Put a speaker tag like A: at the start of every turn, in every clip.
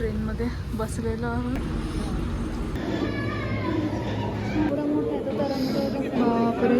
A: ट्रेनमध्ये बसलेलो आहोत बापरे.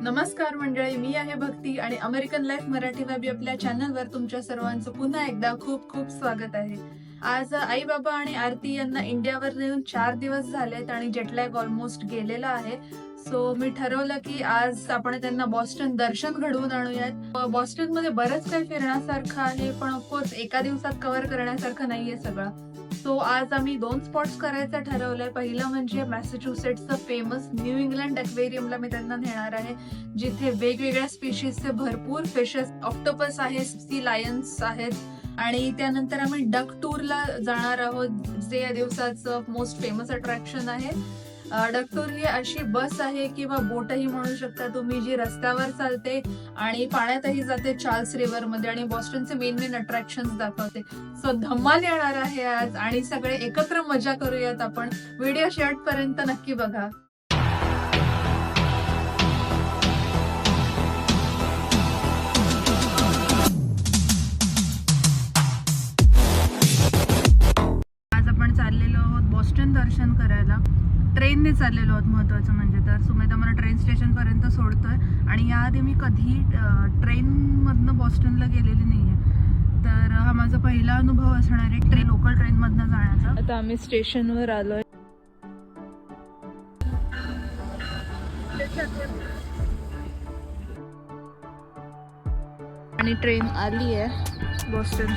A: नमस्कार मंडळी मी आहे भक्ती आणि अमेरिकन लाईफ मराठी वेब आपल्या चॅनलवर तुमच्या सर्वांचं पुन्हा एकदा खूप खूप स्वागत आहे आज आई बाबा आणि आरती यांना इंडियावर नेऊन चार दिवस झालेत आणि जेटलॅग ऑलमोस्ट गेलेला आहे. सो मी ठरवलं की आज आपण त्यांना बॉस्टन दर्शन घडवून आणूयात. बॉस्टनमध्ये बरंच काही फिरण्यासारखं आहे पण ऑफकोर्स एका दिवसात कव्हर करण्यासारखं नाहीये सगळं. सो आज आम्ही दोन स्पॉट्स करायचं ठरवलंय. पहिलं म्हणजे मॅसेच्युसेट्सचं फेमस न्यू इंग्लंड अक्वेरियमला मी त्यांना नेणार आहे जिथे वेगवेगळ्या स्पीशीजचे भरपूर फिशेस ऑक्टोपस आहेत सी लायन्स आहेत. आणि त्यानंतर आम्ही डक टूरला जाणार आहोत जे या दिवसाचं मोस्ट फेमस अट्रॅक्शन आहे. डक टूर ही अशी बस आहे किंवा बोटही म्हणू शकता तुम्ही जी रस्त्यावर चालते आणि पाण्यातही जाते चार्ल्स रिव्हरमध्ये आणि बॉस्टनचे मेन मेन अट्रॅक्शन दाखवते. सो धम्माल येणार आहे आज आणि सगळे एकत्र मजा करूयात आपण. व्हिडिओ शेवटपर्यंत नक्की बघा. बॉस्टन दर्शन करायला. ट्रेनने चाललेलो आहोत महत्वाचं म्हणजे तर. सुमेध आम्हाला ट्रेन स्टेशन पर्यंत सोडतोय. आणि याआधी मी कधी ट्रेनमधनं बॉस्टनला गेलेली नाहीये. तर हा माझा पहिला अनुभव असणार आहे ट्रेन लोकल ट्रेनमधनं जाण्याचा. आता आम्ही स्टेशनवर आलोय. आणि ट्रेन आली आहे बॉस्टन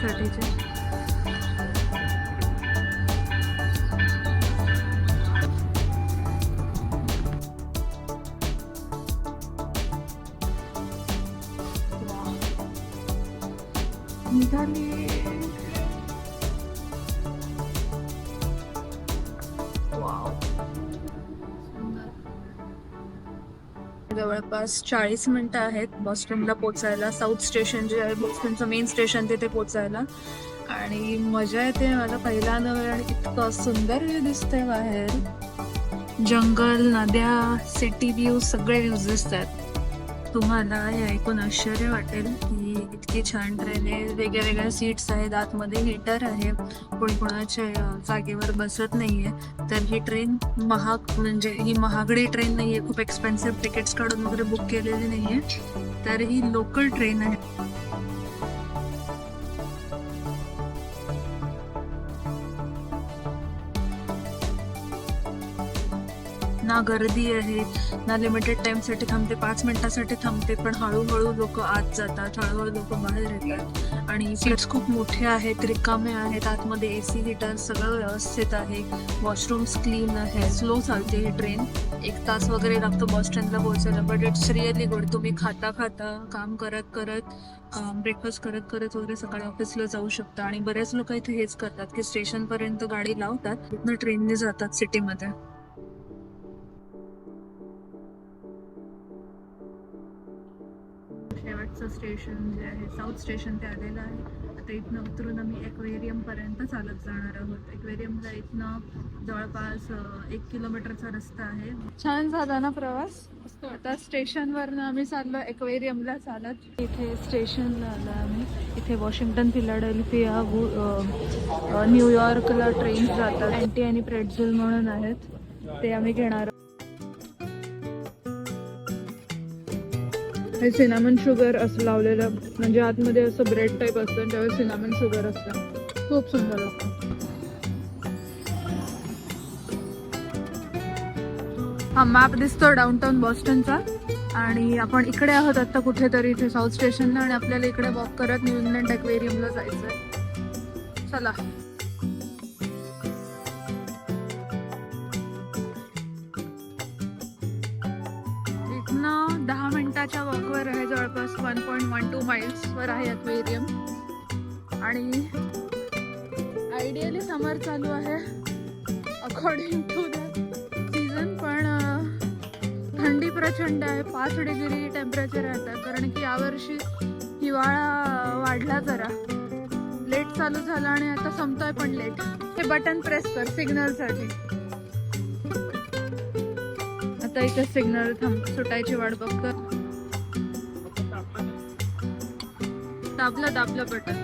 A: जवळपास चाळीस मिनिटं आहेत बॉस्टनला पोचायला साऊथ स्टेशन जे आहे बॉस्टनचं मेन स्टेशन तिथे पोचायला आणि मजा येते माझा पहिला अनुभव आणि इतकं सुंदर व्ह्यू दिसतंय बाहेर. जंगल नद्या सिटी व्ह्यू सगळे व्ह्यूज दिसत आहेत तुम्हाला हे ऐकून आश्चर्य वाटेल की इतकी छान ट्रेन आहे वेगळ्या वेगळ्या सीट्स आहेत आतमध्ये हीटर आहे कोणी कोणाच्या जागेवर बसत नाहीये. तर ही ट्रेन महाग म्हणजे ही महागडी ट्रेन नाहीये खूप एक्सपेन्सिव्ह तिकीट्स काढून वगैरे बुक केलेली नाहीये. तर ही लोकल ट्रेन आहे. ना गर्दी आहे ना लिमिटेड टाइमसाठी थांबते पाच मिनिटासाठी थांबते पण हळूहळू लोक आत जातात हळूहळू लोक बाहेर येतात. आणि सीट्स खूप मोठे आहेत रिकामे आहेत आतमध्ये ए सी हिटर सगळं व्यवस्थित आहे. वॉशरूम्स क्लीन आहे स्लो चालते ही ट्रेन एक तास वगैरे लागतो बस स्टँडला पोहोचायला बट इट्स रिअली गुड तुम्ही खाता खाता काम करत करत ब्रेकफास्ट करत करत वगैरे सकाळी ऑफिसला जाऊ शकता. आणि बरेच लोक इथे हेच करतात की स्टेशनपर्यंत गाडी लावतात तिथनं ट्रेनने जातात सिटीमध्ये स्टेशन जे आहे साऊथ स्टेशन ते आलेलं आहे. आता इथनं उतरून आम्ही एक्वेरियमपर्यंत चालत जाणार आहोत. एक्वेरियमला इथनं जवळपास एक किलोमीटरचा रस्ता आहे. छान झाला ना प्रवास? आता स्टेशनवरनं आम्ही चाललो एक्वेरियमला चालत. इथे स्टेशनला आलो आम्ही. इथे वॉशिंग्टन फिलाडेल्फिया न्यूयॉर्कला ट्रेन जातात. अँटी आणि प्रेटझुल म्हणून आहेत. ते आम्ही घेणार हे सिनामन शुगर असं लावलेलं म्हणजे आतमध्ये असं ब्रेड टाईप असतं आणि त्यावेळेस सिनामन शुगर असतं. खूप सुंदर असतं. हा मॅप दिसतो डाऊनटाऊन बॉस्टनचा आणि आपण इकडे आहोत आता कुठेतरी इथे साऊथ स्टेशनला आणि आपल्याला इकडे वॉक करत न्यू इंग्लंड एक्वेरियमला आहे चला. मिनिटाच्या आहे जवळपास वन पॉईंट वन टू माइल्सवर आहे अक्वेरियम आणि आयडियली समर चालू आहे अकॉर्डिंग टू द सीझन पण थंडी प्रचंड आहे पाच डिग्री टेम्परेचर राहतं कारण की यावर्षी हिवाळा वाढला जरा. लेट चालू झाला आणि आता संपतोय पण लेट हे बटन प्रेस कर सिग्नलसाठी आता इथे सिग्नल थांब सुटायची वाट बघतो दाबलं दाबलं बटन.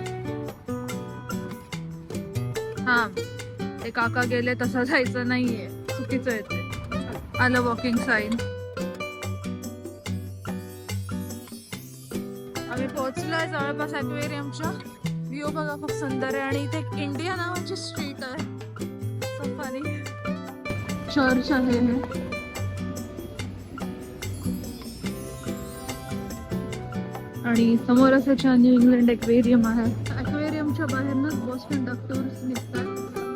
A: हा. ते काका गेले तसं जायचं नाहीये. चुकीचं आहे ते. आलं वॉकिंग साईन आम्ही पोहोचलोय जवळपास अक्वेरियमच्या व्ह्यू बघा खूप सुंदर आहे आणि इथे एक इंडिया नावाची स्ट्रीट आहे. चर्च आहे आणि आणि असं छान न्यू इंग्लंड एक्वेरियम आहे. एक्वेरियमच्या बाहेरनच बॉस्टन डॉक्टर्स निघतात.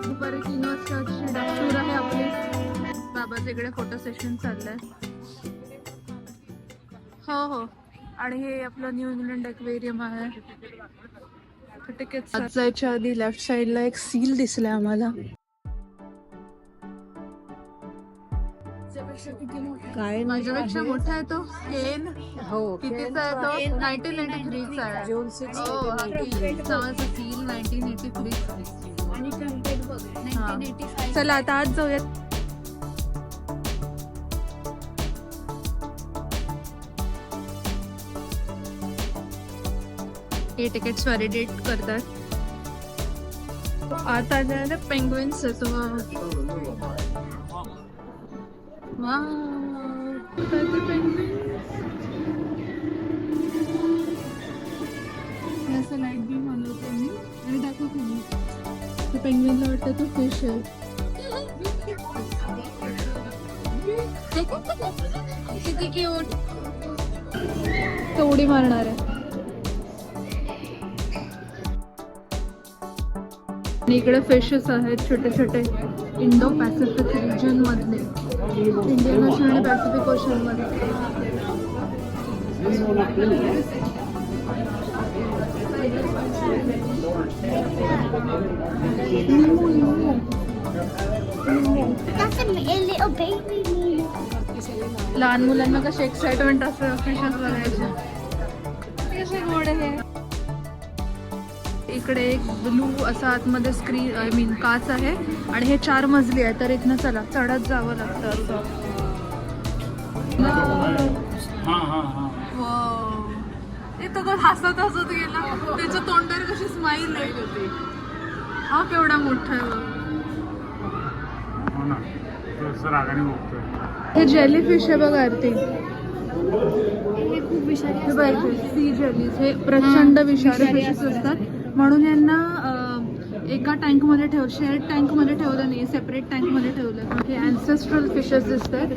A: दुपारी तीन वाजताची डॉक्टर आहे आपली. बाबाचं इकडे फोटो सेशन चाललंय. हो हो. आणि हे आपलं न्यू इंग्लंड एक्वेरियम आहे. तिकीट जायच्या आधी लेफ्ट साइडला एक सील दिसलाय आम्हाला.
B: काय
A: माझ्यापेक्षा मोठा आहे तो? केन.
B: हो
A: कितीचा आहे तो. नाईन्टीन एटी थ्रीचा आहे.
B: जून सिक्स
A: नावाचा सील नाईन्टीन एटी थ्री चला आता आज जाऊयात. हे तिकीट्स व्हॅलिडेट करतात. आता पेंग्विन्स वा असं लाइट बीम हलवतो मी आणि दाखवतो तुम्ही ते पेंग्विनला वाटतं तो फिश आहे. किती क्यूट तो उडी मारणार आहे. आणि इकडे फिशेस आहेत छोटे छोटे इंडो पॅसिफिक रिजन मधले इंडियन ओशन आणि पॅसिफिक ओशनमध्ये
C: That's a, a little baby. me.
A: लहान मुलांना कशी एक्साइटमेंट असतं फिशेस बघायचे इकडे एक ब्लू असा आतमध्ये स्क्रीन आय मीन काच आहे. आणि हे चार मजली आहे तर इथनं चला चढत जावं लागतं असं. ते हसत हसत गेला. त्याच्या तोंडावर कशी स्माईल आहे. हा केवढा मोठा आहे बघ.
D: हो
A: हे जेली फिश आहे बघ आरती.
C: हे खूप विषारी
A: हे सी जेलीज हे प्रचंड विषारी फिशेस असतात. म्हणून यांना एका टँकमध्ये ठेव शेअर टँकमध्ये ठेवलं नाही सेपरेट टँकमध्ये ठेवलं. हे अँसेस्ट्रल फिशेस दिसतात.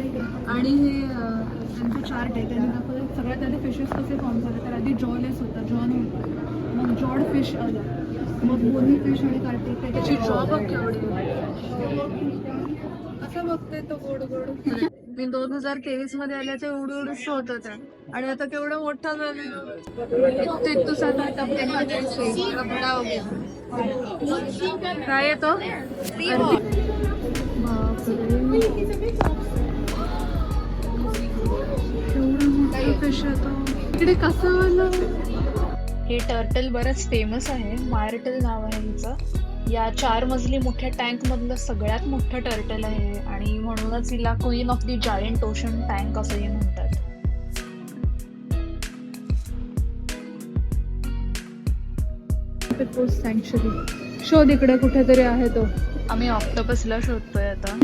A: आणि हे त्यांचे चार्ट आहे त्यांनी दाखवलं सगळ्यात आधी फिशेस कसे फॉर्म झाले तर आधी जॉलेस होता जॉन होता मग जॉड फिश आलं. मग बोनी फिश आणि कार्टिक त्याची जॉ बघ केवढी. असं बघते तो गोड गोड. मी दोन हजार तेवीसमध्ये आल्या ते एवढं एवढंच होत त्या. आणि आता केवढं मोठा झालं. काय येतो इकडे कसं आलं?
E: हे टर्टल बरंच फेमस आहे. मार्टल नाव आहे हिचं. या चार मजली मोठ्या टँक मधलं सगळ्यात मोठं टर्टल आहे आणि म्हणूनच हिला queen of the giant ocean tank असंही म्हणतात.
A: शोध इकडे कुठेतरी आहे तो.
E: आम्ही ऑक्टोपसला शोधतोय आता.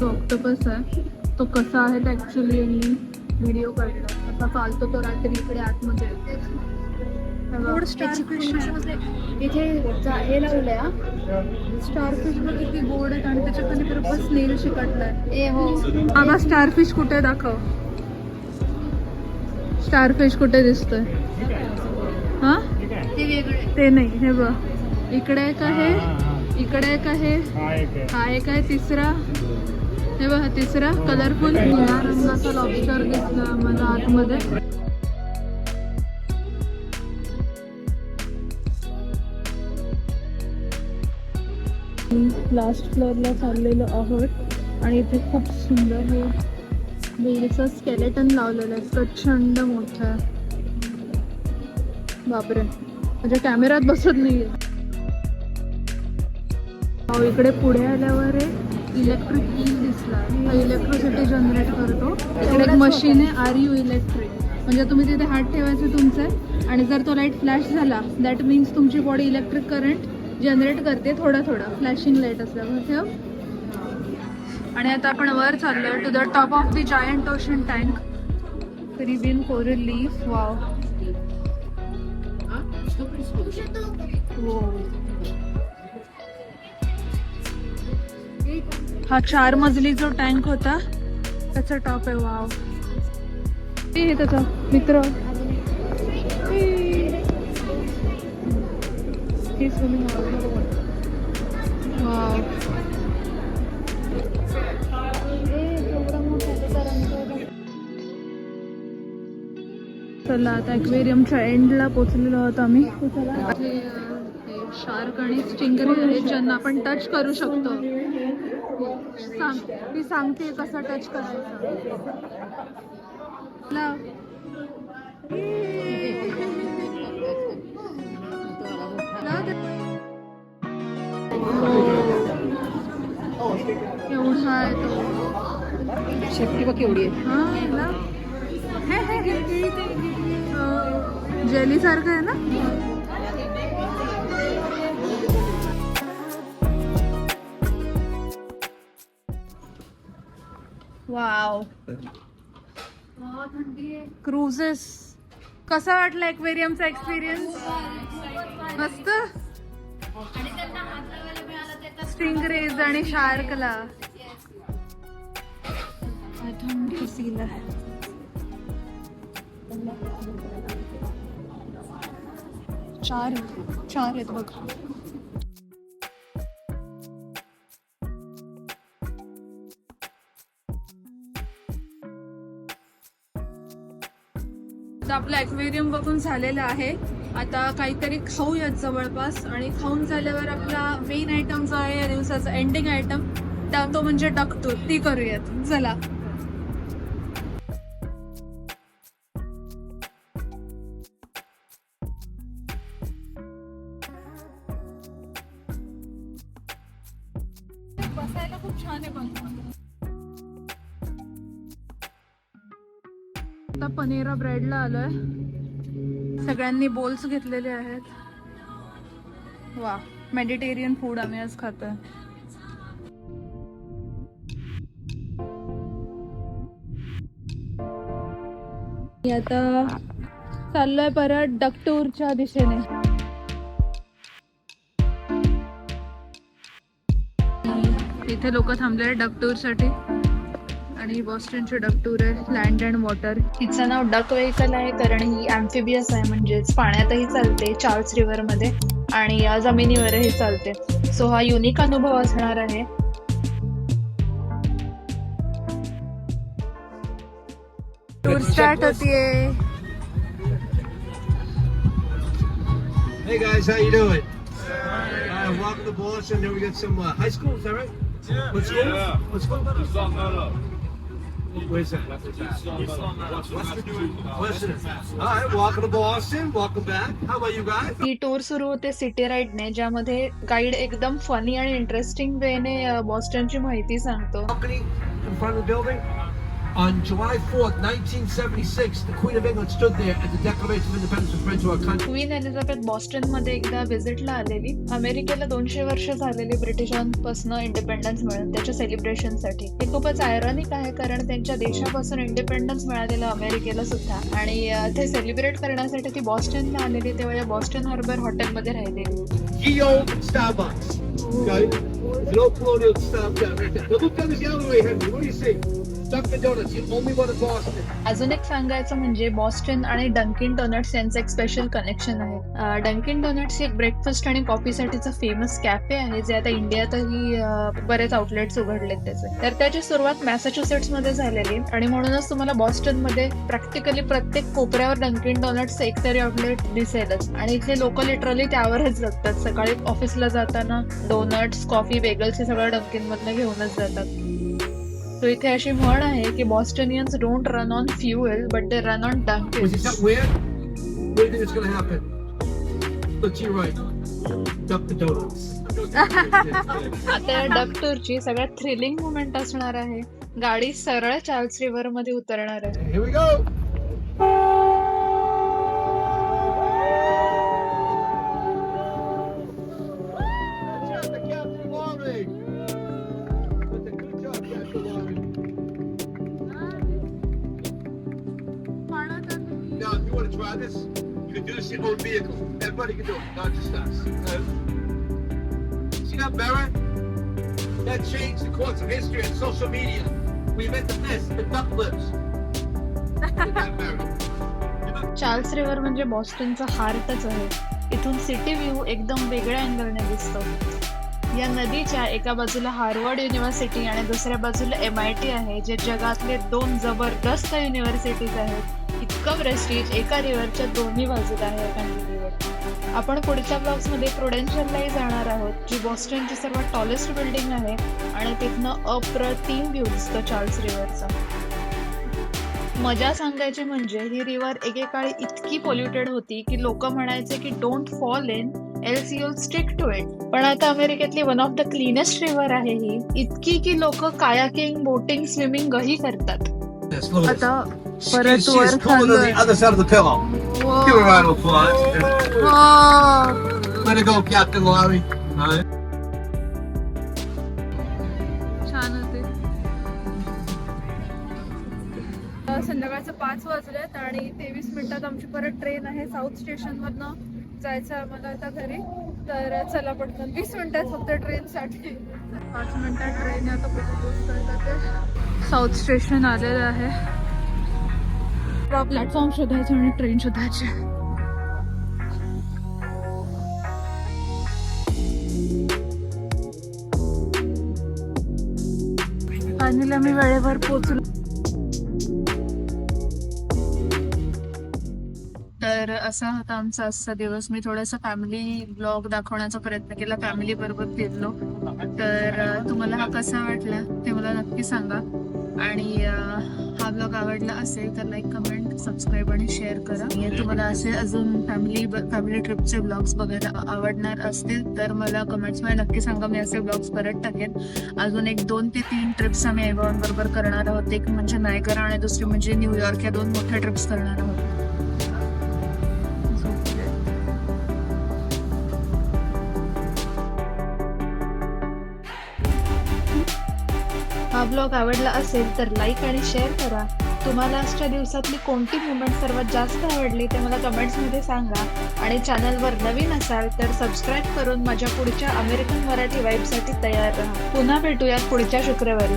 A: तो ऑक्टोपस आहे. तो कसा आहे यांनी व्हिडिओ काढला. कसा चालतो तो रात्री इकडे आतमध्ये स्टारफिश
C: इथे जा- हे लावलंय हा.
A: स्टारफिश किती गोड आहेत आणि त्याच्याखाली बरोबर स्नेल शिकटलाय.
C: ए हो.
A: बाबा स्टारफिश कुठे दाखव. स्टारफिश कुठे दिसतोय? हा?
C: ते वेगळे.
A: ते नाही हे बघ. इकडे एक आहे. इकडे एक आहे.
D: हा एक आहे.
A: हा एक आहे तिसरा. हे बघा तिसरा. कलरफुल निळ्या रंगाचा लॉबस्टर दिसला आम्हाला आतमध्ये. लास्ट फ्लोअरला चाललेलो आहोत आणि इथे खूप सुंदर हे वेलचं स्केलेटन लावलेलं आहे प्रचंड मोठं आहे. बापरे. म्हणजे कॅमेऱ्यात बसत नाही आहे इकडे पुढे आल्यावर आहे इलेक्ट्रिक बिल दिसला. हा इलेक्ट्रिसिटी जनरेट करतो. इकडे एक मशीन आहे आर यू इलेक्ट्रिक म्हणजे तुम्ही तिथे हात ठेवायचे तुमचे. आणि जर तो लाइट फ्लॅश झाला दॅट मीन्स तुमची बॉडी इलेक्ट्रिक करंट जनरेट करते थोडं थोडं. फ्लॅशिंग लाइट असल्यामुळे ठेव. आणि आता आपण वर चाललोय to the top of the giant ocean tank Caribbean coral reef wow हा चार मजली जो टँक होता त्याचा टॉप आहे वाव हे आहे त्याचा मित्र. वाव. चला आता एक्वेरियमच्या एंडला पोचलेलो आहोत आम्ही. शार्क आणि स्टिंगरे आहेत ज्यांना आपण टच करू शकतो. सांग ती सांगते कसं टच करायचं. एवढा आहे तो.
E: शेपटी बघ केवढी आहे.
A: हा. हे, हे, हे. जेली सारखं आहे ना? वाव. क्रुझेस कसा वाटला एक्वेरियमचा एक्सपिरियन्स मस्त? स्टिंगरेज आणि शार्कला. चार चार आहेत बघ. आपलं ॲक्वेरियम बघून झालेलं आहे. आता काहीतरी खाऊयात जवळपास. आणि खाऊन झाल्यावर आपला मेन आयटम जो आहे या दिवसाचा एंडिंग आयटम तो म्हणजे डकटूर ती करूयात. चला. बसायला खूप छान आहे पण आता पनेरा ब्रेडला आलोय. सगळ्यांनी बोल्स घेतलेले आहेत. वा मेडिटेरियन फूड आम्ही आज खातोय. मी आता चाललोय परत डकटूरच्या दिशेने. इथे लोक थांबले डक टूरसाठी आणि बॉस्टनचे डक टूर आहे लँड अँड वॉटर
E: हिचं नाव डक व्हेकल आहे कारण ही अँफिबियस आहे म्हणजेच पाण्यातही चालते चार्ल्स रिव्हरमध्ये आणि अ, जमिनीवरही चालते सो हा युनिक अनुभव असणार आहे
A: टूर स्टार्ट होतीये
B: Hey guys, how you doing? Uh, welcome to Boston. Then we got some uh, high school. Is that right? What school? What school?
E: Tour सुरू होते सिटी ज्यामध्ये गाईड एकदम फनी आणि इंटरेस्टिंग वे ने बॉस्टनची माहिती सांगतो.
B: On July 4th, 1976, the Queen of England stood there and the Declaration of Independence was read to our country.
E: Queen Elizabeth बॉस्टनमध्ये एकदा व्हिजिटला आलेली अमेरिकेला दोनशे वर्ष झालेली ब्रिटिशांपासून इंडिपेंडन्स मिळून त्याच्या सेलिब्रेशनसाठी हे खूपच आयरॉनिक आहे कारण त्यांच्या देशापासून इंडिपेंडन्स मिळालेलं अमेरिकेला सुद्धा आणि अं, ते सेलिब्रेट करण्यासाठी ती बॉस्टनला आलेली तेव्हा या बॉस्टन हार्बर हॉटेलमध्ये राहिलेली
B: Ye old Starbucks. Okay? There's no colonial Starbucks down there. Now look down this alleyway, Henry. What do you see? Dunkin' Donuts, the only one in Boston.
E: अजून एक सांगायचं म्हणजे बॉस्टन आणि डंकिन डोनट्स यांचं एक special connection आहे Dunkin donuts हे breakfast आणि कॉफीसाठीचं फेमस कॅफे आहे जे आता इंडियातही बरेच आउटलेट्स उघडलेत त्याचे तर त्याची सुरुवात मॅसेच्युसेट्समध्ये झालेली आणि म्हणूनच तुम्हाला बॉस्टनमध्ये प्रॅक्टिकली प्रत्येक कोपऱ्यावर डंकिन डोनट्स एक तरी आउटलेट दिसेलच आणि इथले लोक लिटरली त्यावरच जगतात सकाळी ऑफिसला जाताना डोनट्स कॉफी बेगल्स हे सगळं डंकिन मधनं घेऊनच जातात. सो इथे अशी म्हण आहे की बॉस्टनियन्स don't run on fuel but they run on. आता डक टूरची सगळ्यात थ्रिलिंग मुमेंट असणार आहे. गाडी सरळ चार्ल्स रिव्हरमध्ये उतरणार आहे.
B: Own vehicle. Everybody can do it, not just us. Uh, See that Barrett? That changed the course of history and social media. We met the best, the duck lips.
E: Charles River म्हणजे बॉस्टनचा हार्टच आहे इथून city view एकदम वेगळ्या अँगलने दिसतो या नदीच्या एका बाजूला हार्वर्ड युनिव्हर्सिटी आणि दुसऱ्या बाजूला एम आय टी आहे जे जगातले दोन जबरदस्त युनिव्हर्सिटीज आहेत इतकं प्रेस्टीज एका रिव्हरच्या दोन्ही बाजूला आहे एका नदीवर आपण पुढच्या ब्लॉग्समध्ये प्रुडेन्शियललाही जाणार आहोत जी बॉस्टनची सर्वात टॉलेस्ट बिल्डिंग आहे आणि तिथनं अप्रतिम व्ह्यू दिसतो चार्ल्स रिव्हरचा मजा सांगायची म्हणजे ही रिव्हर एकेकाळी इतकी पोल्युटेड होती की लोक म्हणायचे की don't fall in else you'll stick to it पण आता अमेरिकेतली one of the cleanest river आहे ही. इतकी की लोक कायाकिंग बोटिंग स्विमिंग ही करतात.
A: आता
B: She,
A: परत
B: she is cooler than the other side of the pillow. Give her a round of applause. Way to go, Captain right.
A: छान होते. संध्याकाळचं पाच वाजलेत आणि तेवीस मिनिटात आमची परत ट्रेन आहे साऊथ स्टेशन मधनं. जायचं आहे आम्हाला आता घरी. तर चला पटकन. वीस मिनिटात फक्त ट्रेनसाठी पाच मिनिटात ट्रेन आता पोहोचतोय साऊथ स्टेशन आलेलं आहे. प्लॅटफॉर्म शोधायचा आणि ट्रेन शोधायची. फायनली आम्ही वेळेवर पोहोचलो. तर असा होता आमचा आजचा दिवस. मी थोडासा फॅमिली ब्लॉग दाखवण्याचा प्रयत्न केला. फॅमिली बरोबर फिरलो. तर तुम्हाला हा कसा वाटला ते मला नक्की सांगा. आणि हा ब्लॉग आवडला असेल तर लाईक कमेंट सबस्क्राईब आणि शेअर करा. आणि तुम्हाला असे अजून फॅमिली फॅमिली ट्रिपचे ब्लॉग्स बघायला आवडणार असतील तर मला कमेंट्समध्ये नक्की सांगा. मी असे ब्लॉग्स परत टाकेन. अजून एक दोन ते तीन ट्रिप्स आम्ही बरोबर करणार आहोत. एक म्हणजे नायगरा आणि दुसरी म्हणजे न्यूयॉर्क या दोन मोठ्या ट्रिप्स करणार आहोत. हा ब्लॉग आवडला असेल तर लाईक आणि शेअर करा. तुम्हाला आजच्या दिवसातली कोणती मुवमेंट सर्वात जास्त आवडली ते मला कमेंट्समध्ये सांगा. आणि चॅनलवर नवीन असाल तर सबस्क्राईब करून माझ्या पुढच्या अमेरिकन मराठी वाईबसाठी तयार राहा. पुन्हा भेटूयात पुढच्या शुक्रवारी.